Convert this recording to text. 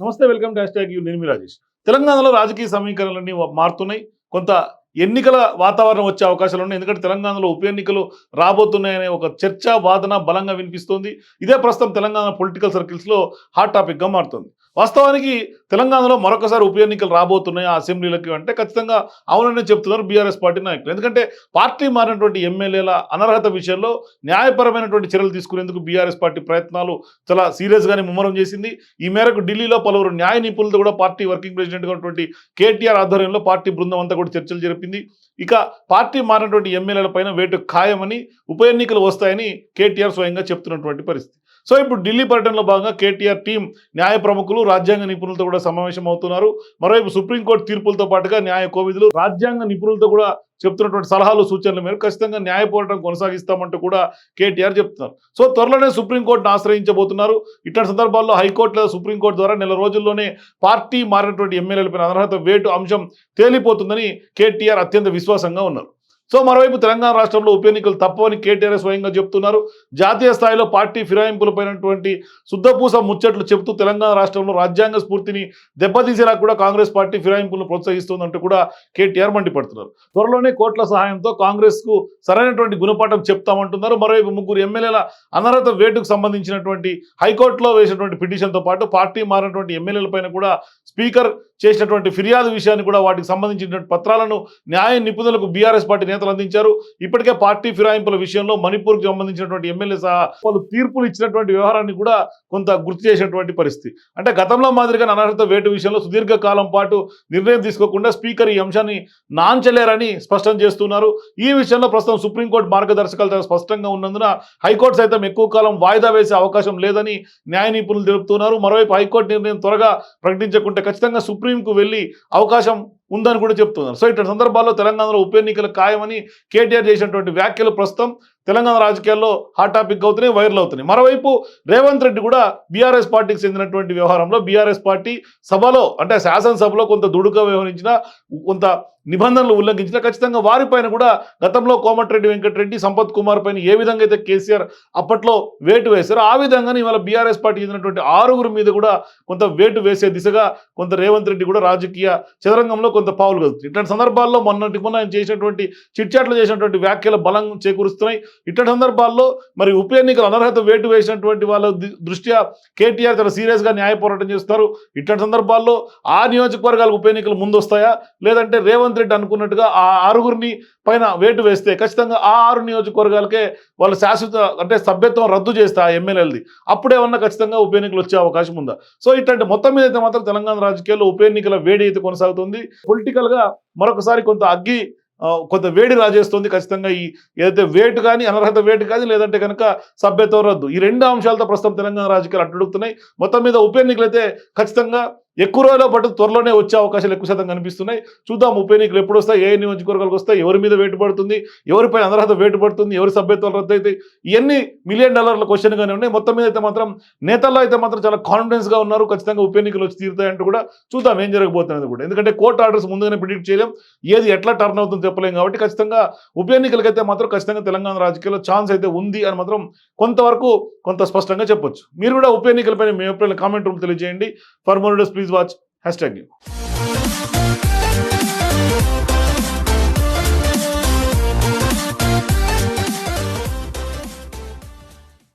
నమస్తే welcome dash tag you నేను మీ రాజేష్. తెలంగాణలో రాజకీయ సమీకరణలన్నీ మారుతున్నాయి. కొంత ఎన్నికల వాతావరణం వచ్చే అవకాశాలు ఉన్నాయి. ఎందుకంటే తెలంగాణలో ఉప ఎన్నికలు రాబోతున్నాయనే ఒక చర్చ వాదన బలంగా వినిపిస్తోంది. ఇదే ప్రస్తుతం తెలంగాణ పొలిటికల్ సర్కిల్స్లో హాట్ టాపిక్గా మారుతుంది. వాస్తవానికి తెలంగాణలో మరొకసారి ఉప ఎన్నికలు రాబోతున్నాయి ఆ అసెంబ్లీలకి అంటే ఖచ్చితంగా అవునని చెప్తున్నారు బీఆర్ఎస్ పార్టీ నాయకులు. ఎందుకంటే పార్టీ మారినటువంటి ఎమ్మెల్యేల అనర్హత విషయంలో న్యాయపరమైనటువంటి చర్యలు తీసుకునేందుకు బీఆర్ఎస్ పార్టీ ప్రయత్నాలు చాలా సీరియస్గానే ముమ్మరం చేసింది. ఈ మేరకు ఢిల్లీలో పలువురు న్యాయ నిపుణులతో కూడా పార్టీ వర్కింగ్ ప్రెసిడెంట్గా ఉన్నటువంటి కేటీఆర్ ఆధ్వర్యంలో పార్టీ బృందం అంతా కూడా చర్చలు జరిపింది. ఇక పార్టీ మారినటువంటి ఎమ్మెల్యేల పైన వేటు ఖాయమని ఉప ఎన్నికలు వస్తాయని కేటీఆర్ స్వయంగా చెప్తున్నటువంటి పరిస్థితి. సో ఇప్పుడు ఢిల్లీ పర్యటనలో భాగంగా కేటీఆర్ టీం న్యాయ ప్రముఖులు రాజ్యాంగ నిపుణులతో కూడా సమావేశం అవుతున్నారు మరోవైపు సుప్రీంకోర్టు తీర్పులతో పాటుగా న్యాయ కోవిధులు రాజ్యాంగ నిపుణులతో కూడా చెప్తున్నటువంటి సలహాలు సూచనల మేరకు ఖచ్చితంగా న్యాయ పోరాటం కొనసాగిస్తామంటూ కూడా కేటీఆర్ చెప్తున్నారు. సో త్వరలోనే సుప్రీంకోర్టును ఆశ్రయించబోతున్నారు. ఇట్లాంటి సందర్భాల్లో హైకోర్టు లేదా సుప్రీంకోర్టు ద్వారా నెల రోజుల్లోనే పార్టీ మారినటువంటి ఎమ్మెల్యేలపైన అనర్హత వేటు అంశం తేలిపోతుందని కేటీఆర్ అత్యంత విశ్వాసంగా ఉన్నారు. సో మరోవైపు తెలంగాణ రాష్ట్రంలో ఉప ఎన్నికలు తప్పవని కేటీఆర్ స్వయంగా చెప్తున్నారు. జాతీయ స్థాయిలో పార్టీ ఫిరాయింపులపైనటువంటి శుద్ధపూస ముచ్చట్లు చెబుతూ తెలంగాణ రాష్ట్రంలో రాజ్యాంగ స్ఫూర్తిని దెబ్బతీసేలా కూడా కాంగ్రెస్ పార్టీ ఫిరాయింపులను ప్రోత్సహిస్తుందంటూ కూడా కేటీఆర్ మండిపడుతున్నారు. త్వరలోనే కోట్ల సహాయంతో కాంగ్రెస్కు సరైనటువంటి గుణపాఠం చెప్తామంటున్నారు. మరోవైపు ముగ్గురు ఎమ్మెల్యేల అనర్హత వేటుకు సంబంధించినటువంటి హైకోర్టులో వేసినటువంటి పిటిషన్తో పాటు పార్టీ మారినటువంటి ఎమ్మెల్యేల పైన కూడా స్పీకర్ చేసినటువంటి ఫిర్యాదు విషయాన్ని కూడా వాటికి సంబంధించినటువంటి పత్రాలను న్యాయ నిపుణులకు బీఆర్ఎస్ పార్టీ నేత నేతలు అందించారు. ఇప్పటికే పార్టీ ఫిరాయింపుల విషయంలో మణిపూర్కి సంబంధించినటువంటి ఎమ్మెల్యే సహా పలు తీర్పులు ఇచ్చినటువంటి వ్యవహారాన్ని కూడా కొంత గుర్తు చేసినటువంటి పరిస్థితి. అంటే గతంలో మాదిరిగా అనర్హత వేటు విషయంలో సుదీర్ఘ కాలం పాటు నిర్ణయం తీసుకోకుండా స్పీకర్ ఈ అంశాన్ని నాంచలేరని స్పష్టం చేస్తున్నారు. ఈ విషయంలో ప్రస్తుతం సుప్రీంకోర్టు మార్గదర్శకాలు చాలా స్పష్టంగా ఉన్నందున హైకోర్టు సైతం ఎక్కువ కాలం వాయిదా వేసే అవకాశం లేదని న్యాయ నిపుణులు తెలుపుతున్నారు. మరోవైపు హైకోర్టు నిర్ణయం త్వరగా ప్రకటించకుంటే ఖచ్చితంగా సుప్రీంకు వెళ్ళి అవకాశం ఉందని కూడా చెప్తున్నారు. సో ఇటువంటి సందర్భాల్లో తెలంగాణలో ఉప ఎన్నికలు ఖాయమని కేటీఆర్ చేసినటువంటి వ్యాఖ్యలు ప్రస్తుతం తెలంగాణ రాజకీయాల్లో హాట్ టాపిక్ అవుతున్నాయి వైరల్ అవుతున్నాయి. మరోవైపు రేవంత్ రెడ్డి కూడా బీఆర్ఎస్ పార్టీకి చెందినటువంటి వ్యవహారంలో బీఆర్ఎస్ పార్టీ సభలో అంటే శాసనసభలో కొంత దుడుగా వ్యవహరించిన కొంత నిబంధనలు ఉల్లంఘించిన ఖచ్చితంగా వారిపైన కూడా గతంలో కోమటిరెడ్డి వెంకటరెడ్డి సంపత్ కుమార్ పైన ఏ విధంగా అయితే కేసీఆర్ అప్పట్లో వేటు వేశారో ఆ విధంగానే ఇవాళ బీఆర్ఎస్ పార్టీ చెందినటువంటి ఆరుగురు మీద కూడా కొంత వేటు వేసే దిశగా కొంత రేవంత్ రెడ్డి కూడా రాజకీయ చదరంగంలో కొంత పావులు కలుగుతుంది ఇట్లాంటి సందర్భాల్లో మొన్నటి మొన్న ఆయన చేసినటువంటి చిట్చాట్లు చేసినటువంటి వ్యాఖ్యల బలం చేకూరుస్తున్నాయి. ఇట్లాంటి సందర్భాల్లో మరి ఉప ఎన్నికలు అనర్హత వేటు వేసినటువంటి వాళ్ళ దృష్ట్యా కేటీఆర్ చాలా సీరియస్గా న్యాయ పోరాటం చేస్తారు ఇట్లాంటి సందర్భాల్లో ఆ నియోజకవర్గాలకు ఉప ఎన్నికలు ముందు వస్తాయా లేదంటే రేవంత్ రెడ్డి అనుకున్నట్టుగా ఆ ఆరుగురిని పైన వేటు వేస్తే ఖచ్చితంగా ఆ ఆరు నియోజకవర్గాలకే వాళ్ళు శాశ్వత అంటే సభ్యత్వం రద్దు చేస్తే ఆ ఎమ్మెల్యేలది. అప్పుడేమన్నా ఖచ్చితంగా ఉప ఎన్నికలు వచ్చే అవకాశం ఉందా? సో ఇట్లాంటి మొత్తం మీద అయితే మాత్రం తెలంగాణ రాజకీయాల్లో ఉప ఎన్నికల వేడి అయితే కొనసాగుతుంది. పొలిటికల్గా మరొకసారి కొంత అగ్గి కొంత వేడి రాజేస్తుంది ఖచ్చితంగా ఈ ఏదైతే వేటు కానీ అనర్హత వేటు కానీ లేదంటే కనుక సభ్యత్వం రద్దు. ఈ రెండు అంశాలతో ప్రస్తుతం తెలంగాణ రాజకీయాలు అట్టుడుగుతున్నాయి మొత్తం మీద ఉప ఎన్నికలు అయితే ఖచ్చితంగా ఎక్కువ రోజుల పాటు త్వరలోనే వచ్చే అవకాశాలు ఎక్కువ శాతం కనిపిస్తున్నాయి. చూద్దాం ఉప ఎన్నికలు ఎప్పుడు వస్తాయి ఏ నియోజకవర్గాలకు వస్తాయి ఎవరి మీద వేటు పడుతుంది ఎవరిపైన అనర్హత వేటు పడుతుంది ఎవరి సభ్యత్వాలు రద్దు అవుతాయి ఇవన్నీ మిలియన్ డాలర్ల క్వశ్చన్గానే ఉన్నాయి. మొత్తం మీద అయితే మాత్రం నేతల్లో అయితే మాత్రం చాలా కాన్ఫిడెన్స్గా ఉన్నారు. ఖచ్చితంగా ఉప ఎన్నికలు వచ్చి తీరుతాయంటూ కూడా చూద్దాం ఏం జరగబోతున్నది కూడా. ఎందుకంటే కోర్టు ఆర్డర్స్ ముందుగానే ప్రిడిక్ట్ చేయలేం. ఏది ఎట్లా టర్న్ అవుతుందో చెప్పలేం కాబట్టి ఖచ్చితంగా ఉప ఎన్నికలకైతే మాత్రం ఖచ్చితంగా తెలంగాణ రాజకీయాల్లో ఛాన్స్ అయితే ఉంది అని మాత్రం కొంతవరకు కొంత స్పష్టంగా చెప్పొచ్చు. మీరు కూడా ఉప ఎన్నికలపైన మీ ఎప్పుడైనా కామెంట్ రూమ్ తెలియజేయండి. For more please Please watch hashtag new.